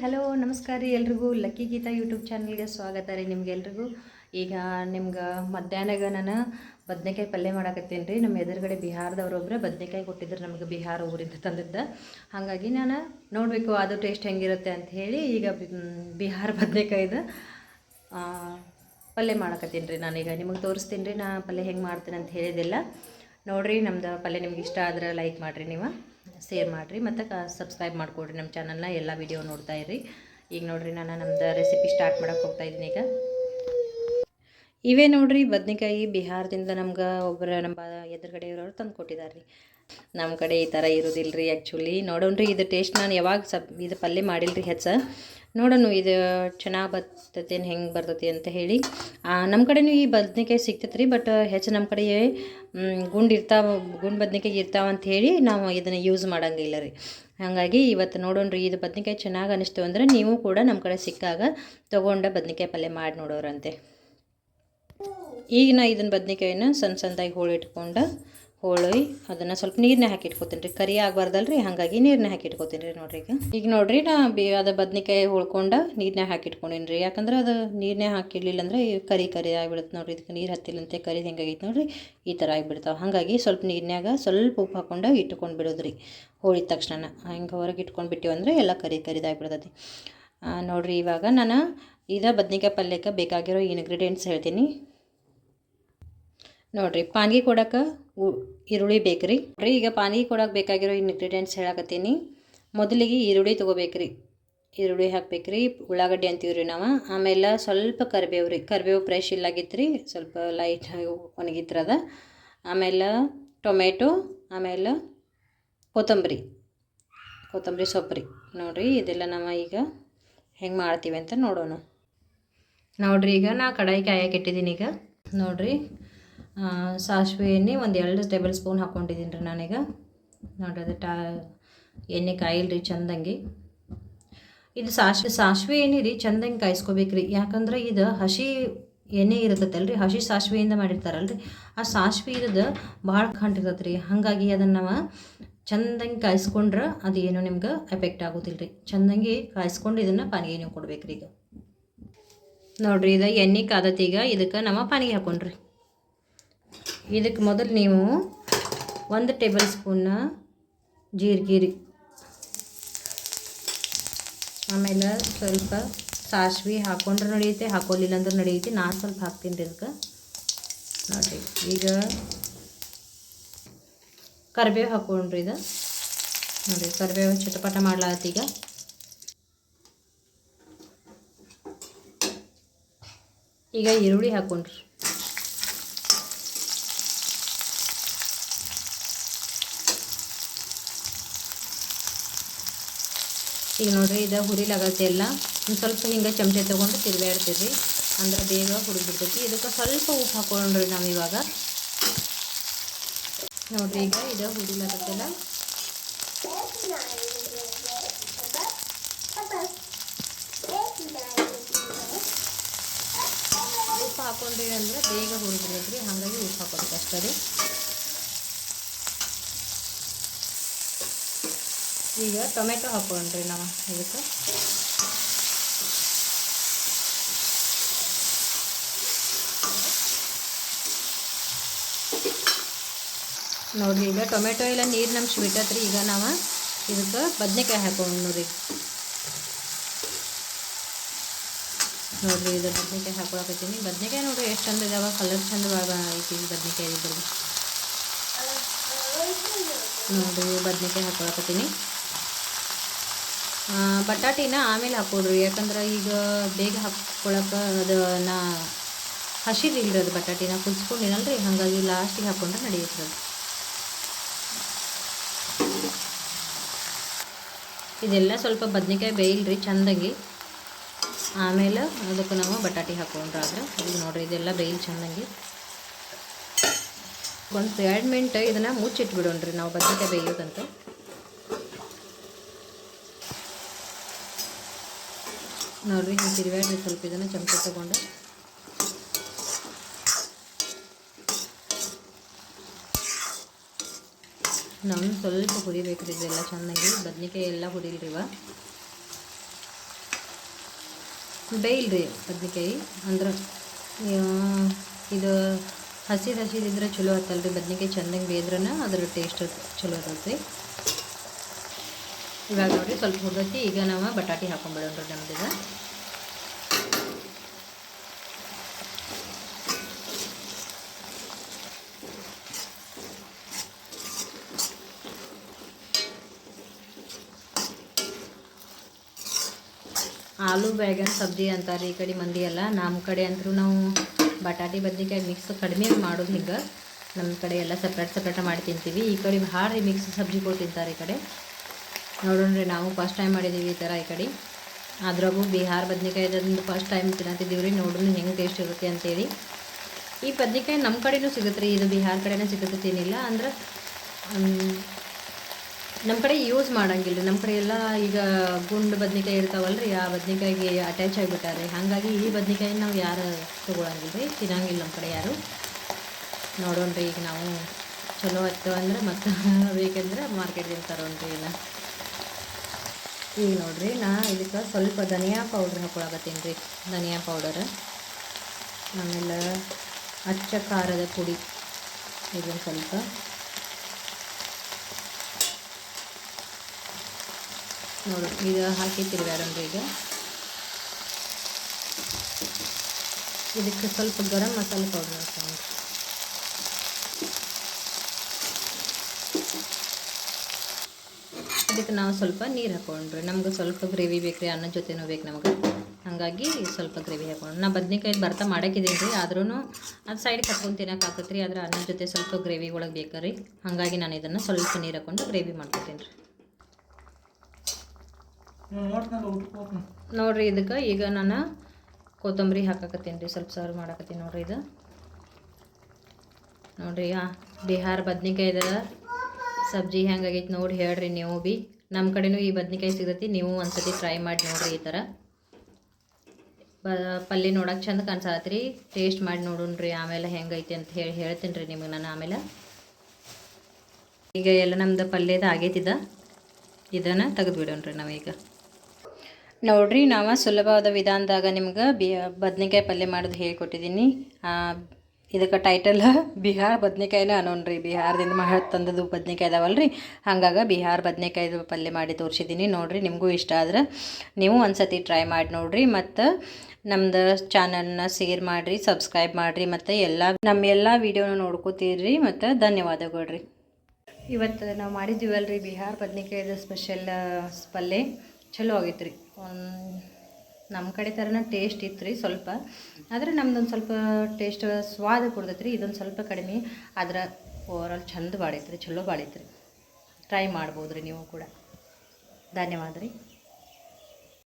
Hello, ನಮಸ್ಕಾರ ರೀ ಎಲ್ರಿಗೂ. ಲಕ್ಕಿ ಗೀತಾ ಯೂಟ್ಯೂಬ್ ಚಾನಲ್ಗೆ ಸ್ವಾಗತ ರೀ ನಿಮ್ಗೆಲ್ರಿಗೂ. ಈಗ ನಿಮ್ಗೆ ಮಧ್ಯಾಹ್ನಗ ನಾನು ಬದನೆಕಾಯಿ ಪಲ್ಯ ಮಾಡಾಕತ್ತೀನಿ ರೀ. ನಮ್ಮ ಎದುರುಗಡೆ ಬಿಹಾರದವ್ರೊಬ್ಬರೇ ಬದನೆಕಾಯಿ ಕೊಟ್ಟಿದ್ರು ನಮಗೆ ಬಿಹಾರ ಊರಿಂದ ತಂದಿದ್ದ. ಹಾಗಾಗಿ ನಾನು ನೋಡಬೇಕು ಅದು ಟೇಸ್ಟ್ ಹೆಂಗಿರುತ್ತೆ ಅಂತ ಹೇಳಿ ಈಗ ಬಿಹಾರ ಬದನೆಕಾಯ್ದು ಪಲ್ಯ ಮಾಡಾಕತ್ತೀನಿ ರೀ ನಾನೀಗ. ನಿಮಗೆ ತೋರಿಸ್ತೀನಿ ರೀ ನಾ ಪಲ್ಯ ಹೆಂಗೆ ಮಾಡ್ತೀನಿ ಅಂತ ಹೇಳಿದಿಲ್ಲ. ನೋಡಿರಿ ನಮ್ದು ಪಲ್ಯ ನಿಮ್ಗೆ ಇಷ್ಟ ಆದ್ರೆ ಲೈಕ್ ಮಾಡಿರಿ ನೀವು. ಶೇರ್ ಮಾಡಿರಿ. ಮತ್ತು ಸಬ್ಸ್ಕ್ರೈಬ್ ಮಾಡಿಕೊಡ್ರಿ ನಮ್ಮ ಚಾನಲ್ನ ಎಲ್ಲ ವಿಡಿಯೋ ನೋಡ್ತಾ ಇರ್ರಿ. ಈಗ ನೋಡಿರಿ ನಾನು ನಮ್ದು ರೆಸಿಪಿ ಸ್ಟಾರ್ಟ್ ಮಾಡೋಕ್ಕೆ ಹೋಗ್ತಾ ಇದ್ದೀನಿ ಈಗ. ಇವೇ ನೋಡ್ರಿ ಬದ್ನೆಕಾಯಿ ಬಿಹಾರದಿಂದ ನಮ್ಗೆ ಒಬ್ಬರು ನಮ್ಮ ಎದುರುಗಡೆ ಇರೋರು ತಂದು ಕೊಟ್ಟಿದ್ದಾರೆ ರೀ ನಮ್ಮ ಕಡೆ ಈ ಥರ ಇರೋದಿಲ್ಲ ರೀ ಆ್ಯಕ್ಚುಲಿ ನೋಡೋಣ್ರಿ, ಇದು ಟೇಸ್ಟ್ ನಾನು ಯಾವಾಗ ಸಬ್ ಇದು ಪಲ್ಯ ಮಾಡಿಲ್ಲ ರೀ ಹೆಚ್ಚ. ನೋಡೋಣ ಇದು ಚೆನ್ನಾಗಿ ಬರ್ತೈತೆ ಹೆಂಗೆ ಬರ್ತೈತಿ ಅಂತ ಹೇಳಿ. ನಮ್ಮ ಕಡೆನೂ ಈ ಬದ್ನೆಕಾಯಿ ಸಿಗ್ತೈತೆ ರೀ ಬಟ್ ಹೆಚ್ಚು ನಮ್ಮ ಕಡೆ ಗುಂಡು ಇರ್ತಾವ, ಗುಂಡು ಬದ್ನೆಕಾಯಿ ಇರ್ತಾವ ಅಂತ ಹೇಳಿ ನಾವು ಇದನ್ನು ಯೂಸ್ ಮಾಡೋಂಗಿಲ್ಲ ರೀ. ಹಾಗಾಗಿ ಇವತ್ತು ನೋಡೋಣ ರೀ, ಇದು ಬದ್ನೆಕಾಯಿ ಚೆನ್ನಾಗಿ ಅನಿಸ್ತು ಅಂದರೆ ನೀವು ಕೂಡ ನಮ್ಮ ಕಡೆ ಸಿಕ್ಕಾಗ ತೊಗೊಂಡ ಬದ್ನೆಕಾಯಿ ಪಲ್ಯ ಮಾಡಿ ನೋಡೋರಂತೆ. ಈಗ ನಾ ಇದನ್ನ ಬದ್ನಿಕಾಯಿನ ಸಣ್ಣ ಸಣ್ಣದಾಗಿ ಹೋಳಿ ಇಟ್ಕೊಂಡು ಹೋಳಿ, ಅದನ್ನು ಸ್ವಲ್ಪ ನೀರನ್ನ ಹಾಕಿ ಇಟ್ಕೊತೀನಿ ರೀ. ಕರಿ ಆಗಬಾರ್ದಲ್ಲ ರೀ ಹಾಗಾಗಿ ನೀರನ್ನ ಹಾಕಿ ಇಟ್ಕೊತೀನಿ ರೀ ನೋಡ್ರಿ ಈಗ. ಈಗ ನೋಡಿರಿ ನಾ ಬಿ ಅದು ಬದ್ನಿಕಾಯಿ ಹೋಳ್ಕೊಂಡು ನೀರನ್ನ ಹಾಕಿ ಇಟ್ಕೊಂಡೀನಿ ರೀ. ಯಾಕಂದ್ರೆ ಅದು ನೀರನ್ನೇ ಹಾಕಿರ್ಲಿಲ್ಲ ಅಂದ್ರೆ ಕರಿ ಕರಿ ಆಗಿಬಿಡುತ್ತೆ ನೋಡ್ರಿ. ಇದಕ್ಕೆ ನೀರು ಹತ್ತಿಲ್ಲಂತೆ ಕರಿ ಹೆಂಗಾಗೈತೆ ನೋಡ್ರಿ. ಈ ಥರ ಆಗಿಬಿಡ್ತಾವೆ. ಹಾಗಾಗಿ ಸ್ವಲ್ಪ ನೀರಿನ್ಯಾಗ ಸ್ವಲ್ಪ ಉಪ್ಪು ಹಾಕೊಂಡು ಇಟ್ಕೊಂಡು ರೀ ಹೋಳಿದ ತಕ್ಷಣ ಹಿಂಗೆ ಹೊರಗೆ ಇಟ್ಕೊಂಡು ಬಿಟ್ಟಿವಿ ಅಂದರೆ ಎಲ್ಲ ಕರಿ ಕರಿದಾಗಿಬಿಡ್ತೈತಿ ನೋಡ್ರಿ ಇವಾಗ ನಾನು ಇದ ಬದ್ನಿಕಾಯಿ ಪಲ್ಯಕ್ಕೆ ಬೇಕಾಗಿರೋ ಇಂಗ್ರೀಡಿಯೆಂಟ್ಸ್ ಹೇಳ್ತೀನಿ. ನೋಡ್ರಿ ಪಾನಿ ಕೊಡಕ್ಕೆ ಈರುಳ್ಳಿ ಬೇಕ್ರಿ. ನೋಡ್ರಿ, ಈಗ ಪಾನಿ ಕೊಡಕ್ಕೆ ಬೇಕಾಗಿರೋ ಇಂಗ್ರೀಡಿಯೆಂಟ್ಸ್ ಹೇಳಕತ್ತೀನಿ. ಮೊದಲಿಗೆ ಈರುಳ್ಳಿ ತೊಗೋಬೇಕ್ರಿ. ಈರುಳ್ಳಿ ಹಾಕ್ಬೇಕ್ರಿ, ಉಳ್ಳಾಗಡ್ಡಿ ಅಂತೀವಿ ರೀ ನಾವು. ಆಮೇಲೆ ಸ್ವಲ್ಪ ಕರಿಬೇವು ರೀ, ಕರಿಬೇವು ಫ್ರೆಶ್ ಇಲ್ಲಾಗಿತ್ತು ರೀ ಸ್ವಲ್ಪ ಲೈಟ್ ಒಣಗಿತ್ರದ. ಆಮೇಲೆ ಟೊಮೆಟೊ, ಆಮೇಲೆ ಕೊತ್ತಂಬರಿ ಕೊತ್ತಂಬರಿ ಸೊಪ್ಪು ರೀ ನೋಡಿರಿ, ಇದೆಲ್ಲ ನಾವು ಈಗ ಹೆಂಗೆ ಮಾಡ್ತೀವಿ ಅಂತ ನೋಡೋಣ. ನೋಡ್ರಿ, ಈಗ ನಾ ಕಡಾಯಿ ಕಾಯಕ್ಕೆ ಇಟ್ಟಿದ್ದೀನಿ ಈಗ. ನೋಡ್ರಿ ಸಾಸಿವೆ ಎಣ್ಣೆ ಒಂದು ಎರಡು ಟೇಬಲ್ ಸ್ಪೂನ್ ಹಾಕ್ಕೊಂಡಿದ್ದೀನಿ ರೀ ನಾನೀಗ. ನೋಡ್ರಿ ಅದು ಟಾ, ಎಣ್ಣೆ ಕಾಯಿಲ್ರಿ ಚಂದಂಗೆ. ಇದು ಸಾಸಿವೆ ಸಾಸಿವೆ ಎಣ್ಣೆ ರೀ, ಚಂದಂಗೆ ಕಾಯಿಸ್ಕೋಬೇಕು ರೀ. ಯಾಕಂದ್ರೆ ಇದು ಹಸಿ ಎಣ್ಣೆ ಇರ್ತೈತಲ್ಲ ರೀ ಹಸಿ ಸಾಸಿವೆಯಿಂದ ರೀ ಆ ಸಾಸಿವೆ ಇರೋದು ಭಾಳ ಕಂಟಿರ್ತೈತೆ ರೀ. ಹಾಗಾಗಿ ಅದನ್ನು ನಾವು ಚಂದಂಗೆ ಕಾಯಿಸ್ಕೊಂಡ್ರೆ ಅದು ಏನು ನಿಮ್ಗೆ ಎಫೆಕ್ಟ್ ಆಗೋದಿಲ್ಲ ರೀ. ಚಂದಂಗೆ ಕಾಯಿಸ್ಕೊಂಡು ಇದನ್ನು ಪಾನಿಗೆ ನೀವು ಕೊಡ್ಬೇಕು ರೀ ಈಗ ನೋಡ್ರಿ, ಇದು ಎಣ್ಣೆ ಕಾದತ್ತೀಗ ಇದಕ್ಕೆ ನಮ್ಮ ಪಾನಿಗೆ ಹಾಕೊಂಡ್ರಿ. ಇದಕ್ಕೆ ಮೊದಲು ನೀವು ಒಂದು ಟೇಬಲ್ ಸ್ಪೂನ್ನ ಜೀರಿಗೆ ಆಮೇಲೆ ಸ್ವಲ್ಪ ಸಾಸ್ವಿ ಹಾಕೊಂಡ್ರೆ ನಡೆಯುತ್ತೆ, ಹಾಕೋಲಿಲ್ಲ ಅಂದ್ರೆ ನಡೆಯುತ್ತೆ. ನಾನು ಸ್ವಲ್ಪ ಹಾಕ್ತೀನಿ ರೀ ಇದಕ್ಕೆ. ನೋಡಿರಿ, ಈಗ ಕರಿಬೇವು ಹಾಕೊಂಡ್ರಿ ಇದು. ನೋಡಿ ಕರಿಬೇವು ಚಟಪಟ ಮಾಡ್ಲಾಗತ್ತೆ ಈಗ. ಈಗ ಈರುಳ್ಳಿ ಹಾಕೊಂಡ್ರಿ. ಈಗ ನೋಡ್ರಿ ಇದು ಹುರಿಲಾಗತ್ತೆ ಎಲ್ಲ. ಒಂದು ಸ್ವಲ್ಪ ಹಿಂಗೆ ಚಮಚೆ ತೊಗೊಂಡು ತಿರುಗಾಡ್ತೀರಿ ಅಂದ್ರೆ ಬೇಗ ಹುರಿದ್ಬಿಡ್ತೈತಿ. ಇದಕ್ಕೆ ಸ್ವಲ್ಪ ಉಪ್ಪು ಹಾಕೊಂಡ್ರಿ ನಾವು ಇವಾಗ. ನೋಡಿರಿ ಈಗ ಇದು ಹುರಿಲಾಗತ್ತೆಲ್ಲ ಉಪ್ಪು ಹಾಕೊಂಡ್ರಿ ಅಂದ್ರೆ ಬೇಗ ಹುರಿದ್ಬಿಡ್ತೈತ್ರಿ. ಹಾಗಾಗಿ ಉಪ್ಪು ಹಾಕೋಬೇಕು ಅಷ್ಟೇ ರೀ. ಈಗ ಟೊಮೆಟೊ ಹಾಕೊಂಡ್ರಿ ನಾವು ಇದಕ್ಕೆ. ನೋಡಿರಿ ಈಗ ಟೊಮೆಟೊ ಇಲ್ಲ ನೀರಿನ ಅಂಶ ಬಿಟ್ಟತ್ರಿ, ಈಗ ನಾವು ಇದಕ್ಕೆ ಬದನೆಕಾಯಿ ಹಾಕೊಂಡು ನೋಡಿರಿ. ನೋಡ್ರಿ ಇದು ಬದನೆಕಾಯಿ ಹಾಕೊಳಕತ್ತೀನಿ ಬದನೆಕಾಯಿ ನೋಡ್ರಿ, ಎಷ್ಟು ಚಂದ ಇದಾವ ಕಲರ್ ಚಂದ ಐತಿ ಬದನೆಕಾಯಿ ಇದ್ರಲ್ಲಿ ನೋಡ್ರಿ, ಬದನೆಕಾಯಿ ಹಾಕೊಳಕತ್ತೀನಿ ಬಟಾಟಿನ ಆಮೇಲೆ ಹಾಕೊಡ್ರಿ ಯಾಕಂದ್ರೆ ಈಗ ಬೇಗ ಹಾಕ್ಕೊಳಕ್ಕೆ ಅದು ನಾ ಹಸಿದಿಲ್ರಿ ಅದು ಬಟಾಟಿನ. ಕುದಿಸ್ಕೊಂಡಿನಲ್ರಿ. ಹಾಗಾಗಿ ಲಾಸ್ಟಿಗೆ ಹಾಕೊಂಡ್ರೆ ನಡೆಯುತ್ತೆ ಅದು. ಇದೆಲ್ಲ ಸ್ವಲ್ಪ ಬದನೆಕಾಯಿ ಬೇಯಿಲ್ರಿ ಚಂದಾಗಿ. ಆಮೇಲೆ ಅದಕ್ಕೆ ನಾವು ಬಟಾಟಿ ಹಾಕೊಂಡ್ರಾದ್ರೆ ಈಗ ನೋಡಿರಿ, ಇದೆಲ್ಲ ಬೇಯಿಲ್ ಚೆಂದಂಗೆ. ಒಂದು ಎರಡು ಮಿನಿಟ್ ಇದನ್ನು ಮುಚ್ಚಿಟ್ಬಿಡೋಣ್ರಿ. ನಾವು ಬದನೆಕಾಯಿ ಬೇಯೋದಂತ. ನೋಡ್ರಿ ಹಿಂಗೆ ಸ್ವಲ್ಪ ಇದನ್ನು ಚಮಚ ತಗೊಂಡು. ನಾವು ಸ್ವಲ್ಪ ಹುರಿಬೇಕು ರೀ ಇದೆಲ್ಲ ಚೆನ್ನಾಗಿ. ಬದ್ನಿಕಾಯಿ ಎಲ್ಲ ಹುರಿಲ್ರಿ ಇವ ಬೇಯಿಲ್ರಿ ಬದ್ನಿಕಾಯಿ. ಅಂದ್ರೆ ಇದು ಹಸಿದು ಹಸಿದಿದ್ರೆ ಚಲೋ ಆತಲ್ರಿ. ಬದ್ನಿಕಾಯಿ ಚೆನ್ನಾಗಿ ಬೇಯ್ದ್ರನ ಅದ್ರ ಟೇಸ್ಟ್ ಚಲೋ ಆತೈತಿ ಇವಾಗ ನೋಡ್ರಿ ಸ್ವಲ್ಪ ಹುರ್ದೈತಿ ಈಗ ನಾವು ಬಟಾಟಿ ಹಾಕೊಂಡ್ಬಿಡೋಣ್ರಿ ನಮ್ದೀಗ ಆಲೂ ಬ್ಯಾಗನ್ ಸಬ್ಜಿ ಅಂತಾರೆ ಈ ಕಡೆ ಮಂದಿ ಎಲ್ಲ. ನಮ್ಮ ಕಡೆ ಅಂತರೂ ನಾವು ಬಟಾಟಿ ಬದ್ನಿಕಾಯಿ ಮಿಕ್ಸ್ ಕಡಿಮೆ ಮಾಡೋದು ಹಿಂಗೆ. ನಮ್ಮ ಕಡೆ ಎಲ್ಲ ಸಪ್ರೇಟ್ ಸಪ್ರೇಟ್ ಮಾಡಿ ತಿಂತೀವಿ. ಈ ಕಡೆ ಭಾಳ ಮಿಕ್ಸ್ ಸಬ್ಜಿಗಳು ತಿಂತಾರೆ ಈ ಕಡೆ. ನೋಡೋಣ್ರಿ ನಾವು ಫಸ್ಟ್ ಟೈಮ್ ಮಾಡಿದ್ದೀವಿ ಈ ಥರ ಈ ಕಡೆ. ಅದ್ರಾಗೂ ಬಿಹಾರ ಬದ್ನಿಕಾಯ್ದಂದು ಫಸ್ಟ್ ಟೈಮ್ ತಿನ್ನತ್ತಿದ್ದೀವಿ ರೀ ನೋಡೋಣ ಹೆಂಗೆ ಟೇಸ್ಟ್ ಇರುತ್ತೆ ಅಂತೇಳಿ. ಈ ಬದ್ನಿಕಾಯಿ ನಮ್ಮ ಕಡೆನೂ ಸಿಗುತ್ತೆ ರೀ, ಇದು ಬಿಹಾರ ಕಡೆನೇ ಸಿಗುತ್ತೆ ತಿನ್ನಿಲ್ಲ ಅಂದ್ರೆ ನಮ್ಮ ಕಡೆ ಯೂಸ್ ಮಾಡೋಂಗಿಲ್ಲ. ರೀ ನಮ್ಮ ಕಡೆ ಎಲ್ಲ ಈಗ ಗುಂಡು ಬದ್ನೆಕಾಯಿ ಇರ್ತಾವಲ್ಲ ರೀ ಆ ಬದ್ನಿಕಾಯಿಗೆ ಅಟ್ಯಾಚ್ ಆಗಿಬಿಟ್ಟಾರೆ. ಹಾಗಾಗಿ ಈ ಬದ್ನೆಕಾಯಿ ನಾವು ಯಾರು ತೊಗೊಳಂಗಿಲ್ಲ ರೀ, ತಿನ್ನಂಗಿಲ್ಲ ನಮ್ಮ ಕಡೆ ಯಾರು. ನೋಡೋಣ ರೀ ಈಗ ನಾವು ಚಲೋ ಹತ್ತು ಅಂದ್ರೆ ಮತ್ತೆ ಬೇಕಂದ್ರೆ ತರೋಣ ರೀ ಇಲ್ಲ ಈಗ ನೋಡಿರಿ, ನಾ ಇದಕ್ಕೆ ಸ್ವಲ್ಪ ಧನಿಯಾ ಪೌಡ್ರ್ ಹಾಕೊಳಕತ್ತೀನಿ ರೀ, ಧನಿಯಾ ಪೌಡರ್ ಆಮೇಲೆ ಅಚ್ಚ ಖಾರದ ಪುಡಿ ಇದನ್ನು ಸ್ವಲ್ಪ. ನೋಡು, ಈಗ ಹಾಕಿ ತಿರುಗಾಡೋಣ್ರಿ ಈಗ. ಇದಕ್ಕೆ ಸ್ವಲ್ಪ ಗರಂ ಮಸಾಲೆ ಪೌಡರ್ ಹಾಕೊಂಡು ಇದಕ್ಕೆ ನಾವು ಸ್ವಲ್ಪ ನೀರು ಹಾಕೊಂಡ್ರಿ ನಮ್ಗೆ ಸ್ವಲ್ಪ ಗ್ರೇವಿ ಬೇಕು ರೀ ಅನ್ನದ ಜೊತೆನೂ ಬೇಕು ನಮ್ಗೆ. ಹಾಗಾಗಿ ಸ್ವಲ್ಪ ಗ್ರೇವಿ ಹಾಕೊಂಡು ನಾ ಬದ್ನಿಕಾಯಿ ಭರ್ತಾ ಮಾಡಾಕಿದ್ದೀನಿ ರೀ ಆದ್ರೂ ಅದು ಸೈಡ್ಗೆ ಕಟ್ಕೊಂಡು ತಿನ್ನೋಕೆ ರೀ ಆದ್ರೆ ಅನ್ನದ ಜೊತೆ ಸ್ವಲ್ಪ ಗ್ರೇವಿ ಒಳಗೆ ಬೇಕು ರೀ ಹಾಗಾಗಿ ನಾನು ಇದನ್ನು ಸ್ವಲ್ಪ ನೀರು ಹಾಕೊಂಡು ಗ್ರೇವಿ ಮಾಡ್ಕೊತೀನಿ. ರೀ ನೋಡ್ರಿ ಇದಕ್ಕೆ ಈಗ ನಾನು ಕೊತ್ತಂಬರಿ ಹಾಕಕತ್ತೀನಿ ರೀ ಸ್ವಲ್ಪ ಸರ್ವ್ ಮಾಡಕತ್ತೀನಿ ನೋಡ್ರಿ ಇದು. ನೋಡ್ರಿ ಬಿಹಾರ್ ಬಿಹಾರ ಬದ್ನಿಕಾಯ್ದ ಸಬ್ಜಿ ಹೆಂಗಾಗೈತೆ ನೋಡಿ ಹೇಳ್ರಿ ನೀವು ಬಿ. ನಮ್ಮ ಕಡೆನೂ ಈ ಬದ್ನಿಕಾಯಿ ಸಿಗತಿ ನೀವು ಒಂದ್ಸತಿ ಟ್ರೈ ಮಾಡಿ ನೋಡ್ರಿ ಈ ಥರ ಬ, ಪಲ್ಯ ನೋಡಕ್ಕೆ ಚಂದ ಕಾಣಿಸತ್ರಿ ಟೇಸ್ಟ್ ಮಾಡಿ ನೋಡೋಣ್ರಿ ಆಮೇಲೆ ಹೆಂಗೈತಿ ಅಂತ ಹೇಳಿ ಹೇಳ್ತೀನಿ ರೀ ನಿಮಗೆ ನಾನು ಆಮೇಲೆ. ಈಗ ಎಲ್ಲ ನಮ್ದು ಪಲ್ಯದ ಆಗೈತಿದ ಇದನ್ನು ತೆಗೆದುಬಿಡೋಣ್ರಿ ನಾವೀಗ ನೋಡ್ರಿ ನಾವು ಸುಲಭವಾದ ವಿಧಾನದಾಗ ನಿಮ್ಗೆ ಬಿ, ಬದ್ನಿಕಾಯಿ ಪಲ್ಯ ಮಾಡೋದು ಹೇಳ್ಕೊಟ್ಟಿದ್ದೀನಿ ಇದಕ್ಕೆ ಟೈಟಲ್ ಬಿಹಾರ ಬದ್ನಿಕಾಯಿನ ಅನ್ನೋಣ್ರಿ. ಬಿಹಾರದಿಂದ ಮಹ ತಂದದ್ದು ಬದ್ನಿಕಾಯಿ ಅದಾವಲ್ರಿ ಹಾಗಾಗಿ ಬಿಹಾರ್ ಬದ್ನೆಕಾಯಿದು ಪಲ್ಯ ಮಾಡಿ ತೋರಿಸಿದ್ದೀನಿ ನೋಡಿರಿ, ನಿಮಗೂ ಇಷ್ಟ ಆದ್ರೆ ನೀವು ಒಂದ್ಸತಿ ಟ್ರೈ ಮಾಡಿ ನೋಡಿರಿ. ಮತ್ತು ನಮ್ದು ಚಾನಲ್ನ ಶೇರ್ ಮಾಡಿರಿ ಸಬ್ಸ್ಕ್ರೈಬ್ ಮಾಡಿರಿ. ಮತ್ತು ಎಲ್ಲ ನಮ್ಮ ಎಲ್ಲ ವೀಡಿಯೋನ ನೋಡ್ಕೋತೀರಿ. ಮತ್ತು ಧನ್ಯವಾದಗಳು ರೀ ಇವತ್ತು ನಾವು ಮಾಡಿದ್ದೀವಲ್ರಿ ಬಿಹಾರ್ ಬದ್ನೆಕಾಯಿದು ಸ್ಪೆಷಲ್ ಪಲ್ಯ. ಚಲೋ ಆಗೈತೆ ರೀ ನಮ್ಮ ಕಡೆ ಥರನ ಟೇಸ್ಟ್ ಇತ್ತು ರೀ ಸ್ವಲ್ಪ. ಆದರೆ ನಮ್ದೊಂದು ಸ್ವಲ್ಪ ಟೇಸ್ಟ್ ಸ್ವಾದ ಕೊಡ್ತೈತೆ ರೀ ಇದೊಂದು ಸ್ವಲ್ಪ ಕಡಿಮೆ. ಆದ್ರೆ ಓವರಾಲ್ ಚಂದ ಬಾಳೈತೆ ರೀ ಚಲೋ ಬಾಳೈತೆ ರೀ ಟ್ರೈ ಮಾಡ್ಬೋದು ರೀ ನೀವು ಕೂಡ. ಧನ್ಯವಾದ ರೀ